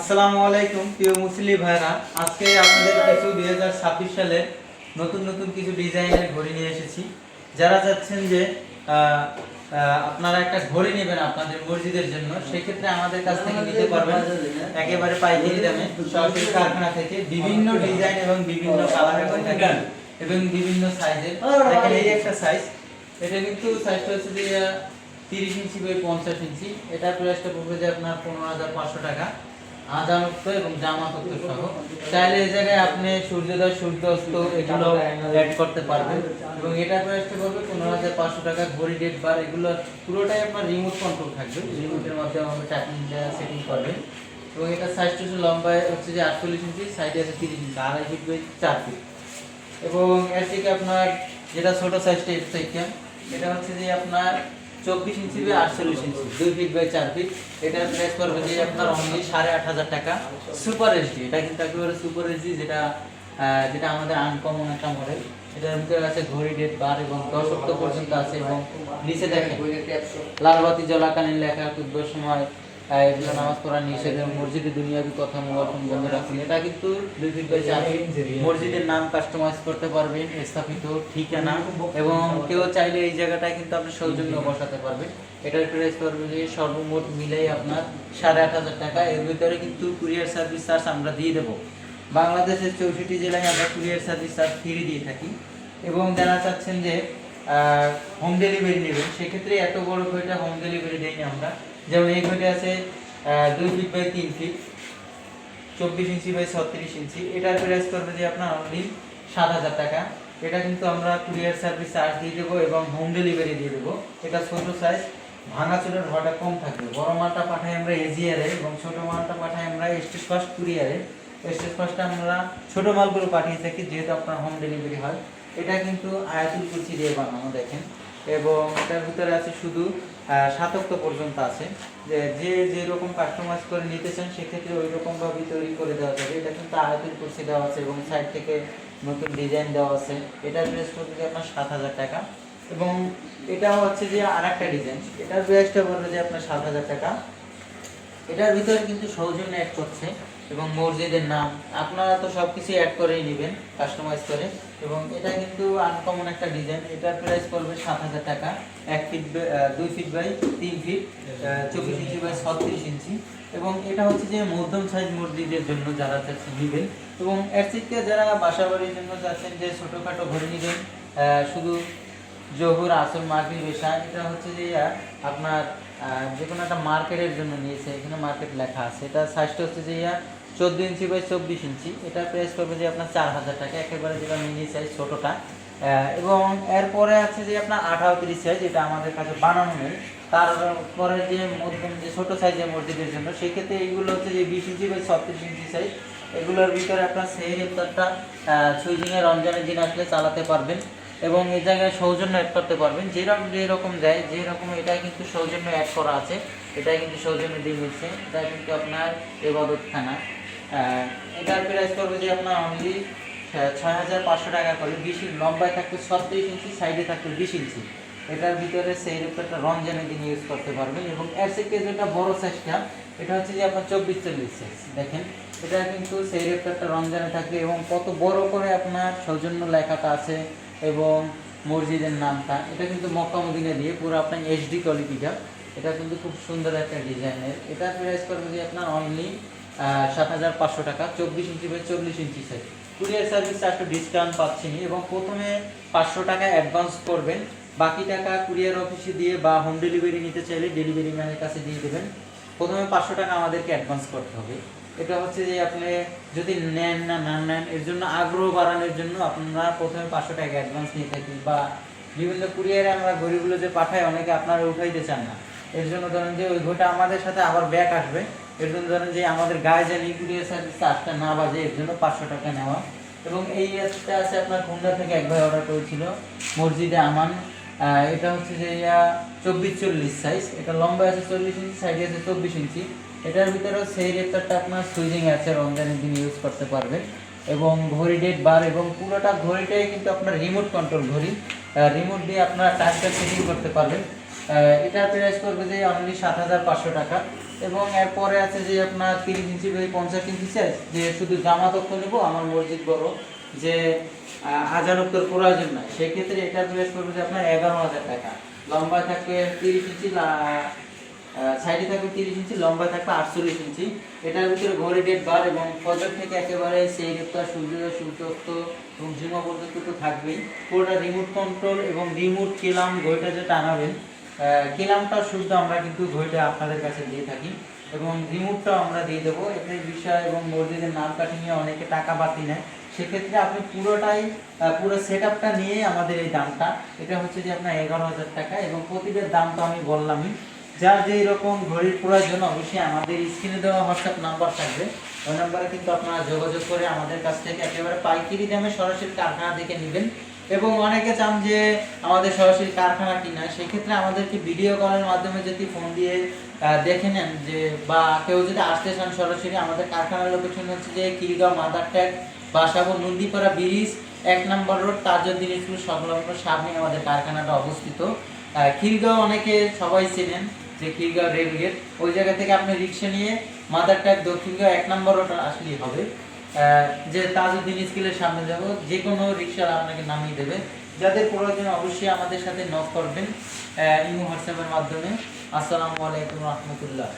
আসসালামু আলাইকুম, প্রিয় মুসলি ভাইরা আজকে আপনাদের কিছু দুই হাজার ছাব্বিশ সালের নতুন নতুন কিছু ডিজাইনের ঘড়ি নিয়ে এসেছি। যারা চাচ্ছেন যে আপনারা একটা ঘড়ি নেবেন আপনাদের মসজিদের জন্য, সেক্ষেত্রে আমাদের কাছ থেকে নিতে পারবেন। একেবারে পাইকারি দামে, সরাসরি কারখানা থেকে বিভিন্ন ডিজাইন এবং বিভিন্ন কালারের হয়ে এবং বিভিন্ন সাইজের। এই একটা সাইজ এটা কিন্তু সাইজটা হচ্ছে যে তিরিশ ইঞ্চি বাই পঞ্চাশ ইঞ্চি। এটার প্রাইসটা পড়বে যে আপনার পনেরো হাজার পাঁচশো টাকা। আজানুক্ত এবং জামাতুক্ত সহ চাইলে এই জায়গায় আপনি সূর্যোদয়, সূর্যাস্ত এগুলো অ্যাড করতে পারবেন। এবং এটার প্রাইসটা পড়বে পনেরো হাজার পাঁচশো টাকা ঘড়ি ডেট বার। এগুলো পুরোটাই আপনার রিমোট কন্ট্রোল থাকবে। রিমোটের মাধ্যমে আমরা টাইপিংটা সেটিং করবেন। এবং এটা সাইজটা হচ্ছে লম্বায় হচ্ছে যে আটচল্লিশ ইঞ্চি সাইডে আছে তিরিশ ইঞ্চি আড়াই ফিট বাই চার ফিট এবং এর থেকে আপনার যেটা ছোট সাইজটা এটা থেকে, এটা হচ্ছে যে আপনার চব্বিশ ইঞ্চি বাই আটচল্লিশ ইঞ্চি, দুই ফিট বাই চার ফিট এটার প্রাইস পড়বে যে আপনার অনলি সাড়ে আট হাজার টাকা। সুপার এসডি এটা কিন্তু একেবারে সুপার এসডি যেটা যেটা আমাদের আনকমন একটা মডেল এটার ভিতরে আছে ঘড়ি ডেট বার এবং দশ সপ্তাহ পর্যন্ত আছে এবং নিচে দেখেন, লালবাতি, জলাকালীন লেখা তুলবার সময় এগুলো নামাজ পড়ার নিষেধ মসজিদে দুনিয়াবি কথা মোবাইল বন্ধ রাখুন। এটা কিন্তু মসজিদের নাম কাস্টমাইজ করতে পারবেন, স্থাপিত ঠিকানা এবং কেউ চাইলে এই জায়গাটায় কিন্তু আপনি সৌজন্য বসাতে পারবেন। এটার প্রাইস পড়বে যে সর্বমোট মিলেই আপনার সাড়ে আট হাজার টাকা। এর ভিতরে কিন্তু কুরিয়ার সার্ভিস চার্জ আমরা দিয়ে দেবো। বাংলাদেশের চৌষট্টি জেলায় আমরা কুরিয়ার সার্ভিস চার্জ ফ্রি দিয়ে থাকি। এবং যারা চাচ্ছেন যে হোম ডেলিভারি নেবেন, সেক্ষেত্রে এত বড় ঘড়িটা হোম ডেলিভারি দেই না আমরা। যেমন এই ঘড়ি আছে দুই ফিট বাই তিন ফিট চব্বিশ ইঞ্চি বাই ছত্রিশ ইঞ্চি। এটার প্রাইস করবে যে আপনার অনলি সাত হাজার টাকা। এটা কিন্তু আমরা কুরিয়ার সার্ভিস চার্জ দিয়ে দেবো এবং হোম ডেলিভারি দিয়ে দেবো। এটা ছোটো সাইজ ভাঙাচোরের ভাড়াটা কম থাকবে। বড় মালটা পাঠাই আমরা এজিআরে এবং ছোট মালটা পাঠাই আমরা স্টেজ ফার্স্ট কুরিয়ারে স্টেজ ফার্স্টটা আমরা ছোট মালগুলো পাঠিয়ে থাকি যেহেতু আপনার হোম ডেলিভারি হয়। এটা কিন্তু আয়াতুল কুচি দিয়ে বানানো, দেখেন। এবং এটার ভিতরে আছে শুধু সাতক্ত পর্যন্ত আছে। যে যে রকম কাস্টমাইজ করে নিতে চান, সেক্ষেত্রে ওই রকমভাবে তৈরি করে দেওয়া যাবে। এটা কিন্তু আয়াতুল কুচি দেওয়া আছে এবং সাইড থেকে নতুন ডিজাইন দেওয়া আছে। এটার প্রাইস পড়বে আপনার সাত হাজার টাকা। এবং এটা হচ্ছে যে আর একটা ডিজাইন এটার প্রাইসটা পড়বে যে আপনার সাত হাজার টাকা। এটার ভিতরে কিন্তু সৌজন্য অ্যাড করছে এবং মসজিদের নাম। আপনারা তো সব কিছু অ্যাড করেই নেবেন কাস্টমাইজ করে। এবং এটা কিন্তু আনকমন একটা ডিজাইন এটার প্রাইস পড়বে সাত হাজার টাকা। এক ফিট দুই ফিট বাই তিন ফিট চব্বিশ ইঞ্চি বাই ছত্রিশ ইঞ্চি এবং এটা হচ্ছে যে মধ্যম সাইজ মসজিদের জন্য যারা চাচ্ছেন নেবেন। এবং থেকে যারা বাসা বাড়ির জন্য চাচ্ছেন যে ছোটোখাটো ঘরে নেবেন শুধু জহুর, আসল মার্কেট বেশা এটা হচ্ছে যে আপনার যে কোনো একটা মার্কেটের জন্য নিয়েছে, এখানে মার্কেট লেখা আছে। এটা সাইজটা হচ্ছে যে ইয়া চোদ্দ ইঞ্চি বাই চব্বিশ ইঞ্চি। এটা প্রাইস করবে যে আপনার চার হাজার টাকা, একেবারে যেটা মিনি সাইজ ছোটোটা। এবং এরপরে আছে যে আপনার আঠারো তিরিশ সাইজ এটা আমাদের কাছে বানানো নেই। তারপরে যে মধ্যম, যে ছোটো সাইজের মসজিদের জন্য, সেক্ষেত্রে এইগুলো হচ্ছে যে বিশ ইঞ্চি বাই ছত্রিশ ইঞ্চি সাইজ এগুলোর ভিতরে আপনার সেই ইফতারটা সুইজিংয়ে রমজানের দিন আসলে চালাতে পারবেন। এবং এই জায়গায় সৌজন্য অ্যাড করতে পারবেন। যেরকম যেরকম যায় যেরকম এটা কিন্তু সৌজন্য অ্যাড করা আছে। এটা কিন্তু সৌজন্য দিয়ে মিলছে এটা কিন্তু আপনার এবাদত খানা। এটার প্রাইস করবে যে আপনার অনলি ছয় হাজার পাঁচশো টাকা করে। বিশ লম্বায় থাকবে ছত্রিশ ইঞ্চি সাইডে থাকবে বিশ ইঞ্চি। এটার ভিতরে সেই রূপে একটা রমজানের দিন ইউজ করতে পারবেন। এবং এর থেকে যেটা বড় সাইজটা এটা হচ্ছে যে আপনার চব্বিশ চল্লিশ সাইজ দেখেন, এটা কিন্তু সেই একটা রমজানে থাকবে। এবং কত বড় করে আপনার সৌজন্য লেখাটা আছে। এবং মসজিদের নামটা, এটা কিন্তু মক্কা দিয়ে পুরো আপনার এইচডি কোয়ালিটিটা এটা কিন্তু খুব সুন্দর একটা ডিজাইনের। এটা প্রাইস করবে যে আপনার অনলি সাত হাজার পাঁচশো টাকা, চব্বিশ ইঞ্চি বাই চল্লিশ ইঞ্চি সাইজ কুরিয়ার সার্ভিস একটু ডিসকাউন্ট পাচ্ছেনি এবং প্রথমে পাঁচশো টাকা অ্যাডভান্স করবেন। বাকি টাকা কুরিয়ার অফিসে দিয়ে বা হোম ডেলিভারি নিতে চাইলে ডেলিভারি ম্যানের কাছে দিয়ে দেবেন। প্রথমে পাঁচশো টাকা আমাদেরকে অ্যাডভান্স করতে হবে। এটা হচ্ছে যে আপনি যদি নেন না না নেন, এর জন্য আগ্রহ বাড়ানোর জন্য আপনারা প্রথমে পাঁচশো টাকা অ্যাডভান্স নিয়ে থাকি বা বিভিন্ন কুরিয়ারে আমরা গরিবগুলো যে পাঠাই, অনেকে আপনারা উঠাইতে চান না। এর জন্য ধরেন যে ওই ঘোটা আমাদের সাথে আবার ব্যাক আসবে। এর জন্য ধরেন যে আমাদের গায়ে জানি কুরিয়ার সার্ভিস চার্জটা না বাজে, এর জন্য পাঁচশো টাকা নেওয়া। এবং এই অ্যাপটা আছে আপনার খুলনা থেকে একবার অর্ডার করেছিল, মসজিদে আমান। এটা হচ্ছে যে, ইয়া, চব্বিশ চল্লিশ সাইজ এটা লম্বা আছে চল্লিশ ইঞ্চি সাইডে আছে চব্বিশ ইঞ্চি এটার ভিতরেও সেই রেপটারটা আপনার সুইজিং আছে, রমজানের দিন ইউজ করতে পারবেন। এবং ঘড়ি ডেট বার এবং পুরোটা ঘড়িটাই কিন্তু আপনার রিমোট কন্ট্রোল ঘড়ি। রিমোট দিয়ে আপনারা টাইমটা সেটিং করতে পারবেন। এটার প্রাইস করবে যে অনলি সাত হাজার পাঁচশো টাকা। এবং এরপরে আছে যে আপনার তিরিশ ইঞ্চি বাই পঞ্চাশ ইঞ্চি সাইজ যে শুধু জামা তক্ষ নেব, আমার মসজিদ বড়, যে হাজার উত্তর প্রয়োজন নাই। সেক্ষেত্রে এটা প্রেস করবে যে আপনার এগারো হাজার টাকা। লম্বা থাকবে তিরিশ ইঞ্চি সাইডে থাকবে তিরিশ ইঞ্চি লম্বা থাকবে আটচল্লিশ ইঞ্চি। এটার ভিতরে ঘড়ি ডেট বার এবং ফজর থেকে একেবারে সেই রেপ্তা সূর্যোদয় সূর্যাস্ত এবং পর্যন্ত তো থাকবেই। পুরোটা রিমোট কন্ট্রোল এবং রিমোট কেলাম, ঘড়িটা যে টানাবেন কেলামটা শুদ্ধ আমরা কিন্তু ঘড়িটা আপনাদের কাছে দিয়ে থাকি এবং রিমোটটাও আমরা দিয়ে দেবো। এটার বিষয় এবং মসজিদের নাম কাঠি নিয়ে অনেকে টাকা বাতি নেয়। সেক্ষেত্রে আপনি পুরোটাই পুরো সেট আপটা নিয়ে আমাদের এই দামটা, এটা হচ্ছে যে আপনার এগারো হাজার টাকা এবং প্রতিটার দাম তো আমি বললামই। যার যেই রকম ঘড়ির প্রয়োজন, অবশ্যই আমাদের স্ক্রিনে দেওয়া হোয়াটসঅ্যাপ নাম্বার থাকবে। ওই নাম্বারে কিন্তু আপনারা যোগাযোগ করে আমাদের কাছ থেকে একেবারে পাইকারি দামে সরাসরি কারখানা থেকে নেবেন। এবং অনেকে চান যে আমাদের সরাসরি কারখানা কিনা, সেক্ষেত্রে আমাদেরকে ভিডিও কলের মাধ্যমে যদি ফোন দিয়ে দেখে নেন যে, বা কেউ যদি আসতে চান সরাসরি, আমাদের কারখানার লোকেশন হচ্ছে যে Khilgaon mother tag, Basabo, Nandipara bridge, এক নম্বর রোড, তাজউদ্দিন স্কুল সংলগ্ন সামনে আমাদের কারখানাটা অবস্থিত। খিলগাঁও অনেকে সবাই চেনেন যে খিলগাঁও রেলগেট ওই জায়গা থেকে আপনি রিক্সা নিয়ে মাদার ট্যাগ দক্ষিণগাঁও এক নম্বর রোড আসলেই হবে। যে তাজউদ্দিন স্কুলের সামনে যাব, যে কোনো রিক্সা আপনাকে নামিয়ে দেবে। যাদের প্রয়োজন অবশ্যই আমাদের সাথে নক করবেন ইমো হোয়াটসঅ্যাপের মাধ্যমে। আসসালামু আলাইকুম রহমতুল্লাহ।